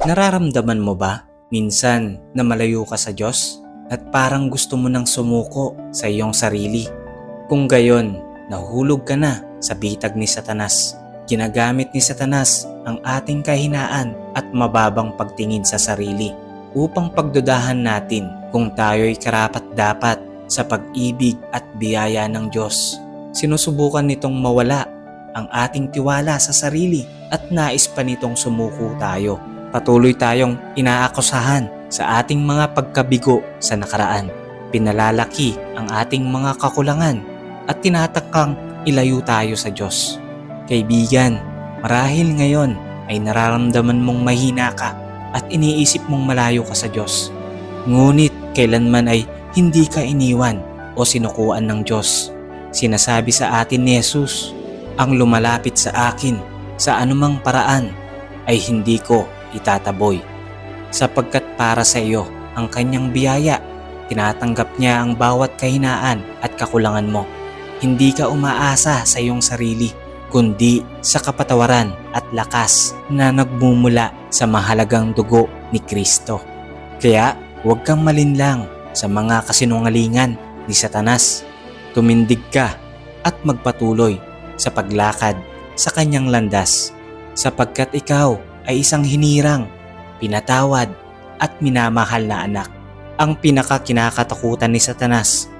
Nararamdaman mo ba minsan na malayo ka sa Diyos at parang gusto mo nang sumuko sa iyong sarili? Kung gayon, nahulog ka na sa bitag ni Satanas. Ginagamit ni Satanas ang ating kahinaan at mababang pagtingin sa sarili upang pagdudahan natin kung tayo'y karapat dapat sa pag-ibig at biyaya ng Diyos. Sinusubukan nitong mawala ang ating tiwala sa sarili at nais pa nitong sumuko tayo. Patuloy tayong inaakusahan sa ating mga pagkabigo sa nakaraan. Pinalalaki ang ating mga kakulangan at tinatakang ilayo tayo sa Diyos. Kaibigan, marahil ngayon ay nararamdaman mong mahina ka at iniisip mong malayo ka sa Diyos. Ngunit kailanman ay hindi ka iniwan o sinukuan ng Diyos. Sinasabi sa atin ni Jesus, ang lumalapit sa akin sa anumang paraan ay hindi ko itataboy. Sapagkat para sa iyo ang kanyang biyaya, tinatanggap niya ang bawat kahinaan at kakulangan mo. Hindi ka umaasa sa iyong sarili, kundi sa kapatawaran at lakas na nagmumula sa mahalagang dugo ni Kristo. Kaya huwag kang malinlang sa mga kasinungalingan ni Satanas. Tumindig ka at magpatuloy sa paglakad sa kanyang landas sapagkat ikaw ay isang hinirang, pinatawad at minamahal na anak. Ang pinakakinakatakutan ni Satanas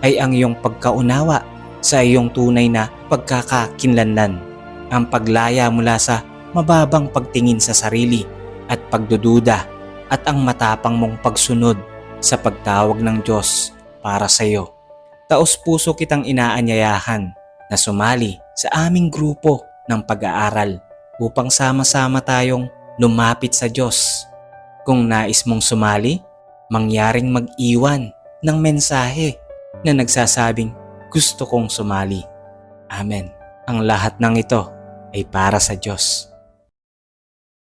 ay ang iyong pagkaunawa sa iyong tunay na pagkakakinlanlan. Ang paglaya mula sa mababang pagtingin sa sarili at pagdududa at ang matapang mong pagsunod sa pagtawag ng Diyos para sa iyo. Taos puso kitang inaanyayahan na sumali sa aming grupo ng pag-aaral upang sama-sama tayong lumapit sa Diyos. Kung nais mong sumali, mangyaring mag-iwan ng mensahe na nagsasabing gusto kong sumali. Amen. Ang lahat ng ito ay para sa Diyos.